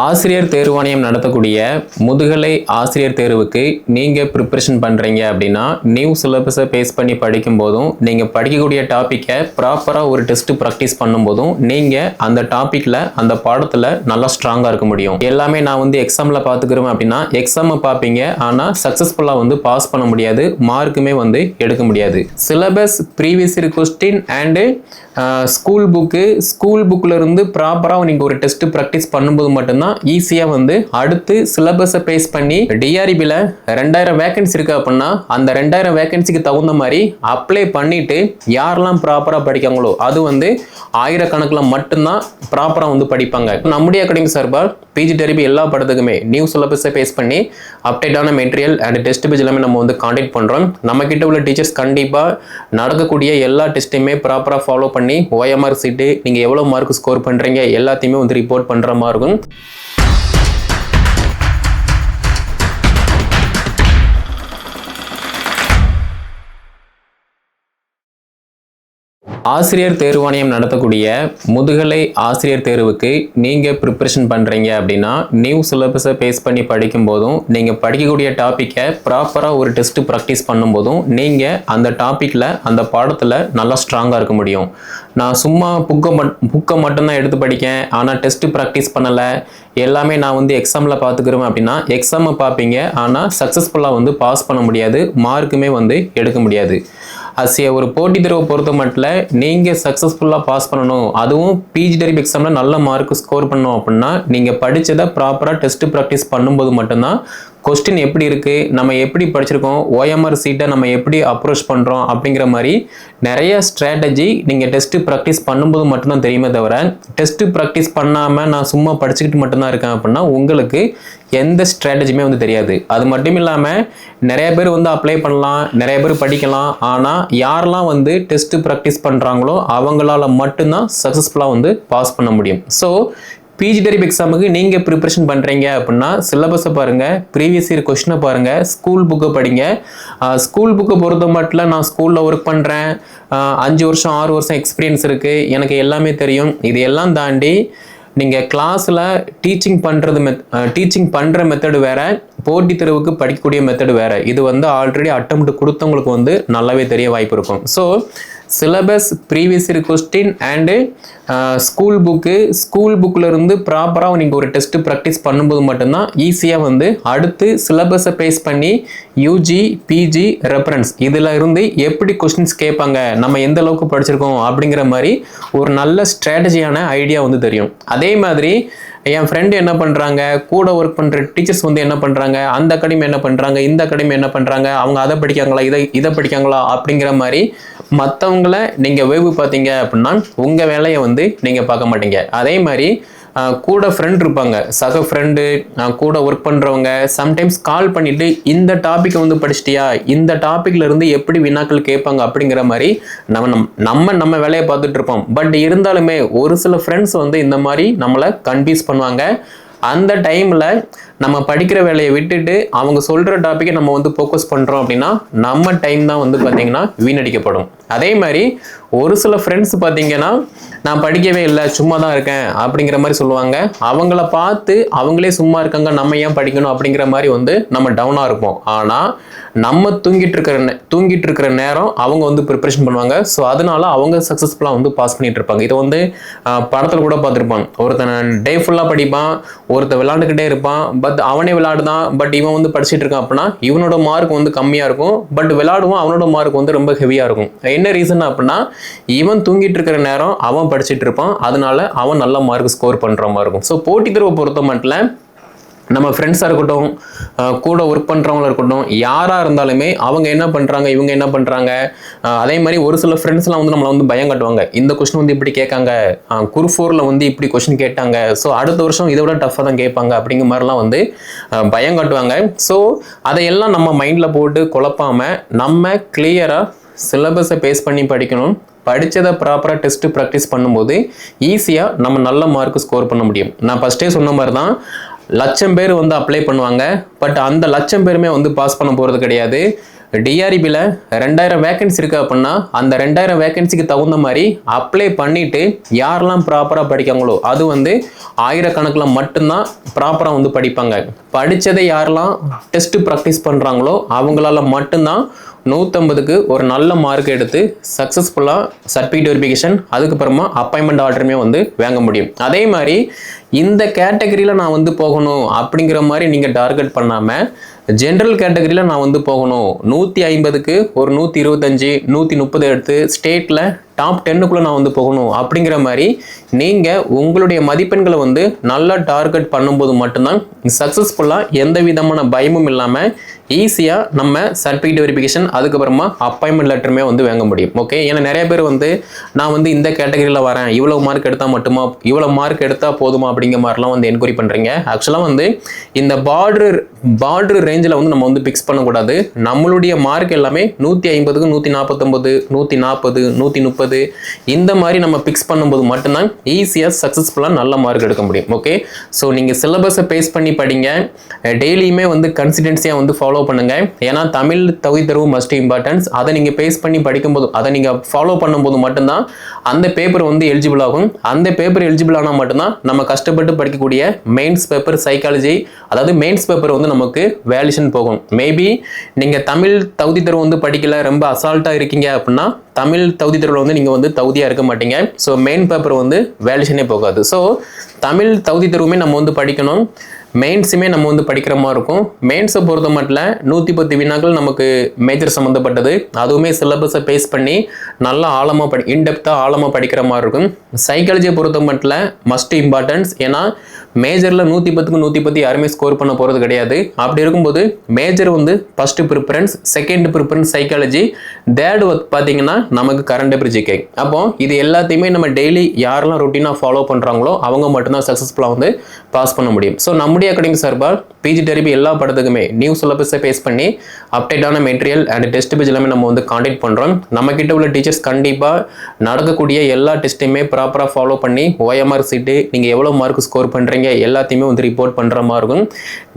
ஆசிரியர் தேர்வாணையம் நடத்தக்கூடிய முதுகலை ஆசிரியர் தேர்வுக்கு நீங்கள் ப்ரிப்பரேஷன் பண்ணுறீங்க அப்படின்னா நியூ சிலபஸை பேஸ் பண்ணி படிக்கும் போதும் நீங்கள் படிக்கக்கூடிய டாப்பிக்கை ப்ராப்பராக ஒரு டெஸ்ட் ப்ராக்டிஸ் பண்ணும்போதும் நீங்கள் அந்த டாப்பிக்கில் அந்த பாடத்தில் நல்லா ஸ்ட்ராங்காக இருக்க முடியும். எல்லாமே நான் வந்து எக்ஸாமில் பார்த்துக்கிறோம் அப்படின்னா எக்ஸாமை பார்ப்பீங்க ஆனால் சக்ஸஸ்ஃபுல்லாக வந்து பாஸ் பண்ண முடியாது. மார்க்குமே வந்து எடுக்க முடியாது. Syllabus previous year question and school book school புக்கில் இருந்து ப்ராப்பராக நீங்கள் ஒரு டெஸ்ட் ப்ராக்டிஸ் பண்ணும்போது மட்டும்தான் ஈஸியாக வந்து அடுத்து சிலபஸை பேஸ் பண்ணி டிஆர்பியில் ரெண்டாயிரம் வேகன்சி இருக்குது அப்படின்னா அந்த ரெண்டாயிரம் வேகன்சிக்கு தகுந்த மாதிரி அப்ளை பண்ணிவிட்டு யாரெல்லாம் ப்ராப்பராக படிக்காங்களோ அது வந்து ஆயிரக்கணக்கில் மட்டும்தான் ப்ராப்பராக வந்து படிப்பாங்க. நம்முடைய அகாடமி சார்பாக பிஜி டெரிபி எல்லா படத்துக்குமே நியூ சிலபஸை பேஸ் பண்ணி அப்டேட்டான மெட்டீரியல் அண்ட் டெஸ்ட் பேஜ் எல்லாமே நம்ம வந்து காண்டக்ட் பண்ணுறோம் நம்மக்கிட்ட உள்ள டீச்சர்ஸ் கண்டிப்பாக நடக்கக்கூடிய எல்லா டெஸ்ட்டையுமே ப்ராப்பராக ஃபாலோ பண்ணி ஓஎம்ஆர் சீட்டு நீங்கள் எவ்வளோ மார்க் ஸ்கோர் பண்ணுறீங்க எல்லாத்தையுமே வந்து ரிப்போர்ட் பண்ணுற மாதிரி இருக்கும். ஆசிரியர் தேர்வாணையம் நடத்தக்கூடிய முதுகலை ஆசிரியர் தேர்வுக்கு நீங்கள் ப்ரிப்பரேஷன் பண்ணுறீங்க அப்படின்னா நியூ சிலபஸை பேஸ் பண்ணி படிக்கும் போதும் நீங்கள் படிக்கக்கூடிய டாப்பிக்கை ப்ராப்பராக ஒரு டெஸ்ட் ப்ராக்டிஸ் பண்ணும்போதும் நீங்கள் அந்த டாப்பிக்கில் அந்த பாடத்தில் நல்லா ஸ்ட்ராங்காக இருக்க முடியும். நான் சும்மா புக்கை மட் புக்கை மட்டும்தான் எடுத்து படிக்கேன் ஆனால் டெஸ்ட்டு ப்ராக்டிஸ் பண்ணலை எல்லாமே நான் வந்து எக்ஸாமில் பார்த்துக்கிறேன் அப்படின்னா எக்ஸாமை பார்ப்பீங்க ஆனால் சக்ஸஸ்ஃபுல்லாக வந்து பாஸ் பண்ண முடியாது மார்க்குமே வந்து எடுக்க முடியாது. அசிய ஒரு போட்டி தேர்வை பொறுத்த மட்டும் நீங்கள் சக்ஸஸ்ஃபுல்லாக பாஸ் பண்ணணும். அதுவும் பிஜி டெரிப் எக்ஸாமில் நல்ல மார்க் ஸ்கோர் பண்ணணும் அப்படின்னா நீங்கள் படித்ததை ப்ராப்பராக டெஸ்ட் ப்ராக்டிஸ் பண்ணும்போது மட்டும்தான் கொஸ்டின் எப்படி இருக்குது நம்ம எப்படி படிச்சிருக்கோம்? ஓஎம்ஆர் சீட்டை நம்ம எப்படி அப்ரோச் பண்ணுறோம் அப்படிங்கிற மாதிரி நிறைய ஸ்ட்ராட்டஜி நீங்கள் டெஸ்ட்டு ப்ராக்டிஸ் பண்ணும்போது மட்டும்தான் தெரியுமே தவிர டெஸ்ட்டு ப்ராக்டிஸ் பண்ணாமல் நான் சும்மா படிச்சுக்கிட்டு மட்டும்தான் இருக்கேன் அப்படின்னா உங்களுக்கு எந்த ஸ்ட்ராட்டஜியுமே வந்து தெரியாது. அது மட்டும் இல்லாமல் நிறைய பேர் வந்து அப்ளை பண்ணலாம் நிறைய பேர் படிக்கலாம். ஆனால் யாரெல்லாம் வந்து டெஸ்ட்டு ப்ராக்டிஸ் பண்ணுறாங்களோ அவங்களால மட்டும்தான் சக்ஸஸ்ஃபுல்லாக வந்து பாஸ் பண்ண முடியும். ஸோ பிஜி டெரிப் எக்ஸாமுக்கு நீங்கள் ப்ரிப்ரேஷன் பண்ணுறீங்க அப்படின்னா சிலபஸை பாருங்கள் ப்ரீவியஸ் இயர் கொஷினை பாருங்கள் ஸ்கூல் புக்கை படிங்க. ஸ்கூல் புக்கை பொறுத்த மட்டும் நான் ஸ்கூலில் ஒர்க் பண்ணுறேன் அஞ்சு வருஷம் ஆறு வருஷம் எக்ஸ்பீரியன்ஸ் இருக்குது எனக்கு எல்லாமே தெரியும். இது எல்லாம் தாண்டி நீங்கள் கிளாஸில் டீச்சிங் பண்ணுறது மெத் டீச்சிங் பண்ணுற மெத்தடு வேறு போட்டித் தேர்வுக்கு படிக்கக்கூடிய மெத்தடு வேறு. இது வந்து ஆல்ரெடி அட்டம் கொடுத்தவங்களுக்கு வந்து நல்லாவே தெரிய வாய்ப்பு இருக்கும். So syllabus previous year question and school book school புக்கில் இருந்து ப்ராப்பராக நீங்கள் ஒரு டெஸ்ட்டு ப்ராக்டிஸ் பண்ணும்போது மட்டும்தான் ஈஸியாக வந்து அடுத்து சிலபஸை பேஸ் பண்ணி யூஜி பிஜி ரெஃபரன்ஸ் இதில் இருந்து எப்படி கொஸ்டின்ஸ் கேட்பாங்க நம்ம எந்த அளவுக்கு படிச்சிருக்கோம் அப்படிங்கிற மாதிரி ஒரு நல்ல ஸ்ட்ராட்டஜியான ஐடியா வந்து தெரியும். அதே மாதிரி என் ஃப்ரெண்டு என்ன பண்ணுறாங்க கூட ஒர்க் பண்ணுற டீச்சர்ஸ் வந்து என்ன பண்ணுறாங்க அந்த அகாடமி என்ன பண்ணுறாங்க இந்த அகாடமி என்ன பண்ணுறாங்க அவங்க அதை படிக்காங்களா இதை இதை படிக்காங்களா அப்படிங்கிற மாதிரி மற்றவங்கள நீங்கள் வேவு பார்த்தீங்க அப்படின்னா உங்கள் வேலையை வந்து நீங்கள் பார்க்க மாட்டீங்க. அதே மாதிரி கூட ஃப்ரெண்ட் இருப்பாங்க. சக ஃப்ரெண்டு கூட ஒர்க் பண்ணுறவங்க சம்டைம்ஸ் கால் பண்ணிவிட்டு இந்த டாப்பிக்கை வந்து படிச்சிட்டியா? இந்த டாப்பிக்கில் இருந்து எப்படி வினாக்கள் கேட்பாங்க அப்படிங்கிற மாதிரி நம்ம நம் நம்ம நம்ம வேலையை பார்த்துட்டு இருப்போம். பட் இருந்தாலுமே ஒரு சில ஃப்ரெண்ட்ஸ் வந்து இந்த மாதிரி நம்மளை கன்ஃபியூஸ் பண்ணுவாங்க. அந்த டைமில் நம்ம படிக்கிற வேலையை விட்டுட்டு அவங்க சொல்கிற டாப்பிக்கை நம்ம வந்து ஃபோக்கஸ் பண்ணுறோம் அப்படின்னா நம்ம டைம் தான் வந்து பார்த்திங்கன்னா வீணடிக்கப்படும். அதே மாதிரி ஒரு சில ஃப்ரெண்ட்ஸ் பார்த்தீங்கன்னா நான் படிக்கவே இல்லை சும்மா தான் இருக்கேன் அப்படிங்கிற மாதிரி சொல்லுவாங்க. அவங்கள பார்த்து அவங்களே சும்மா இருக்காங்க நம்ம ஏன் படிக்கணும் அப்படிங்கிற மாதிரி வந்து நம்ம டவுனாக இருப்போம். ஆனால் நம்ம தூங்கிட்டு இருக்கிற தூங்கிட்டு இருக்கிற நேரம் அவங்க வந்து ப்ரிப்பரேஷன் பண்ணுவாங்க. ஸோ அதனால அவங்க சக்ஸஸ்ஃபுல்லாக வந்து பாஸ் பண்ணிட்டு இருப்பாங்க. இதை வந்து படத்தில் கூட பார்த்துருப்பாங்க. ஒருத்தன் டே ஃபுல்லாக படிப்பான் ஒருத்தன் விளாண்டுக்கிட்டே இருப்பான் பட் அவனே விளாடுதான் பட் இவன் வந்து படிச்சுட்டு இருக்கான் அப்படின்னா இவனோட மார்க் வந்து கம்மியாக இருக்கும் பட் விளாடுவான் அவனோட மார்க் வந்து ரொம்ப ஹெவியாக இருக்கும். என்ன ரீசன் அப்படின்னா இவன் தூங்கிட்டு இருக்கிற நேரம் அவன் படிச்சிட்டு இருப்பான் அதனால அவன் நல்ல மார்க் ஸ்கோர் பண்ணுற மாதிரி இருக்கும். ஸோ போட்டித் தேர்வை பொறுத்த மட்டும் நம்ம ஃப்ரெண்ட்ஸாக இருக்கட்டும் கூட ஒர்க் பண்ணுறவங்களா இருக்கட்டும் யாராக இருந்தாலுமே அவங்க என்ன பண்ணுறாங்க இவங்க என்ன பண்ணுறாங்க அதே மாதிரி ஒரு சில ஃப்ரெண்ட்ஸ்லாம் வந்து நம்மளை வந்து பயம் காட்டுவாங்க. இந்த கொஸ்டின் வந்து இப்படி கேட்காங்க குருஃபோரில் வந்து இப்படி கொஷின் கேட்டாங்க ஸோ அடுத்த வருஷம் இதை விட டஃப்பாக தான் கேட்பாங்க அப்படிங்கிற மாதிரிலாம் வந்து பயம் காட்டுவாங்க. ஸோ அதையெல்லாம் நம்ம மைண்டில் போட்டு குழப்பாமல் நம்ம கிளியராக சிலபஸை பேஸ் பண்ணி படிக்கணும். படித்ததை ப்ராப்பராக டெஸ்ட்டு ப்ராக்டிஸ் பண்ணும்போது ஈஸியாக நம்ம நல்ல மார்க் ஸ்கோர் பண்ண முடியும். நான் ஃபஸ்ட்டே சொன்ன மாதிரி தான் லட்சம் பேர் வந்து அப்ளை பண்ணுவாங்க. பட் அந்த லட்சம் பேருமே வந்து பாஸ் பண்ண போகிறது கிடையாது. டிஆர்பியில் ரெண்டாயிரம் வேகன்சி இருக்குது அப்படின்னா அந்த ரெண்டாயிரம் வேகன்சிக்கு தகுந்த மாதிரி அப்ளை பண்ணிவிட்டு யாரெல்லாம் ப்ராப்பராக படிக்காங்களோ அது வந்து ஆயிரக்கணக்கில் மட்டும்தான் ப்ராப்பராக வந்து படிப்பாங்க. படித்ததை யாரெல்லாம் டெஸ்ட்டு ப்ராக்டிஸ் பண்ணுறாங்களோ அவங்களால மட்டும்தான் நூற்றம்பதுக்கு ஒரு நல்ல மார்க் எடுத்து சக்ஸஸ்ஃபுல்லாக சர்டிஃபிகேட் வெரிஃபிகேஷன் அதுக்கப்புறமா அப்பாயின்மெண்ட் ஆர்டருமே வந்து வாங்க முடியும். அதே மாதிரி இந்த கேட்டகரியில் நான் வந்து போகணும் அப்படிங்கிற மாதிரி நீங்கள் டார்கெட் பண்ணாமல் ஜென்ரல் கேட்டகரியில் நான் வந்து போகணும். நூற்றி ஐம்பதுக்கு ஒரு நூற்றி இருபத்தஞ்சி நூற்றி முப்பது எடுத்து ஸ்டேட்டில் டாப் டென்னுக்குள்ளே நான் வந்து போகணும் அப்படிங்கிற மாதிரி நீங்கள் உங்களுடைய மதிப்பெண்களை வந்து நல்லா டார்கெட் பண்ணும்போது மட்டும்தான் சக்ஸஸ்ஃபுல்லாக எந்த விதமான பயமும் இல்லாமல் ஈஸியாக நம்ம சர்டிஃபிகேட் வெரிஃபிகேஷன் அதுக்கப்புறமா அப்பாயின்மெண்ட் லெட்டருமே வந்து வாங்க முடியும். ஓகே ஏன்னா நிறைய பேர் வந்து நான் வந்து இந்த கேட்டகரியில் வரேன் இவ்வளோ மார்க் எடுத்தால் மட்டுமா இவ்வளோ மார்க் எடுத்தால் போதுமா அப்படிங்கிற மாதிரிலாம் வந்து என்கொயரி பண்ணுறீங்க ஆக்சுவலாக வந்து இந்த பார்டர் பார்டர் ரேஞ்சில் வந்து நம்ம வந்து பிக்ஸ் பண்ணக்கூடாது. நம்மளுடைய மார்க் எல்லாமே நூற்றி ஐம்பதுக்கு நூற்றி நாற்பத்தொம்பது நூற்றி நாற்பது நூற்றி முப்பது இந்த மாதிரி நம்ம பிக்ஸ் பண்ணும்போது மட்டும்தான் ஈஸியாக சக்ஸஸ்ஃபுல்லாக நல்ல மார்க் எடுக்க முடியும். ஓகே ஸோ நீங்கள் சிலபஸை பேஸ் பண்ணி படிங்க. டெய்லியுமே வந்து கன்சிடென்சியாக வந்து ஃபாலோ பண்ணுங்கள் ஏன்னா தமிழ் தகுதி தேர்வு மஸ்ட் இம்பார்ட்டன்ஸ் அதை நீங்கள் பேஸ் பண்ணி படிக்கும்போது அதை நீங்கள் ஃபாலோ பண்ணும்போது மட்டும்தான் அந்த பேப்பர் வந்து எலிஜிபிள் ஆகும். அந்த பேப்பர் எலிஜிபிள் ஆனால் மட்டும்தான் நம்ம கஷ்டப்பட்டு படிக்கக்கூடிய மெயின்ஸ் பேப்பர் சைக்காலஜி அதாவது மெயின்ஸ் பேப்பர் வந்து நமக்கு வேல்யூஷன் போகும். மேபி நீங்கள் தமிழ் தகுதி தேர்வு வந்து படிக்கல ரொம்ப அசால்ட்டாக இருக்கீங்க அப்படின்னா தமிழ் தகுதி தேர்வில் வந்து நீங்கள் வந்து தகுதியாக இருக்க மாட்டீங்க. ஸோ மெயின் பேப்பர் வந்து வேல்யூஷனே போகாது. ஸோ தமிழ் தகுதி தேர்வுமே நம்ம வந்து படிக்கணும். மெயின்ஸுமே நம்ம வந்து படிக்கிற மாதிரி இருக்கும். மெயின்ஸை பொறுத்த மட்டும் நூற்றி பத்து வினாக்கள் நமக்கு மேஜர் சம்மந்தப்பட்டது அதுவுமே சிலபஸை பேஸ் பண்ணி நல்லா ஆழமாக படி இன்டெப்த்தாக ஆழமாக படிக்கிற மாதிரி இருக்கும். சைக்காலஜியை பொறுத்த மட்டும் மஸ்ட் இம்பார்ட்டன்ஸ் ஏன்னா மேஜரில் நூற்றி பத்துக்கு நூற்றி பத்து யாருமே ஸ்கோர் பண்ண போகிறது கிடையாது. அப்படி இருக்கும்போது மேஜர் வந்து first preference second preference psychology third பார்த்தீங்கன்னா நமக்கு கரண்ட் அஃபேர் ஜிகே அப்போ இது எல்லாத்தையுமே நம்ம டெய்லி யாரெல்லாம் ரொட்டீனாக ஃபாலோ பண்ணுறாங்களோ அவங்க மட்டும்தான் சக்ஸஸ்ஃபுல்லாக வந்து பாஸ் பண்ண முடியும். ஸோ நம்முடைய அகாடமி சார்பாக பிஜி டெரிபி எல்லா படத்துக்குமே நியூ சிலபஸை பேஸ் பண்ணி அப்டேட்டான மெட்டீரியல் அண்ட் டெஸ்ட் பேஜ் எல்லாமே நம்ம வந்து காண்டாக்ட் பண்ணுறோம் நம்மக்கிட்ட உள்ள டீச்சர்ஸ் கண்டிப்பாக நடக்கக்கூடிய எல்லா டெஸ்ட்டையுமே ப்ராப்பராக ஃபாலோ பண்ணி ஓஎம்ஆர் சீட்டு நீங்கள் எவ்வளோ மார்க் ஸ்கோர் பண்ணுறீங்க பண்ணுறீங்க எல்லாத்தையுமே வந்து ரிப்போர்ட் பண்ணுற மாதிரி இருக்கும்.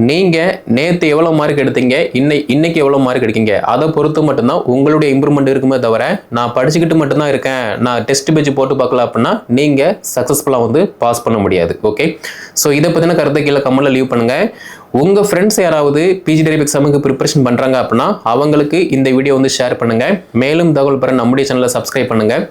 நீங்கள் நேற்று எவ்வளோ மார்க் எடுத்தீங்க இன்னை இன்னைக்கு எவ்வளோ மார்க் எடுக்கீங்க அதை பொறுத்து மட்டும்தான் உங்களுடைய இம்ப்ரூவ்மெண்ட் இருக்குமே தவிர நான் படிச்சுக்கிட்டு மட்டும்தான் இருக்கேன் நான் டெஸ்ட் பேஜ் போட்டு பார்க்கல அப்படின்னா நீங்கள் சக்ஸஸ்ஃபுல்லாக வந்து பாஸ் பண்ண முடியாது ஓகே ஸோ இதை பற்றின கருத்தை கீழே கமெண்ட்டில் லீவ் பண்ணுங்கள் உங்கள் ஃப்ரெண்ட்ஸ் யாராவது பிஜி டெரிப் எக்ஸாமுக்கு ப்ரிப்பரேஷன் பண்ணுறாங்க அப்படின்னா அவங்களுக்கு இந்த வீடியோ வந்து ஷேர் பண்ணுங்கள் மேலும் தகவல் பெற நம்முடைய சேனலை சப்ஸ்கிரைப் பண்ணுங்கள்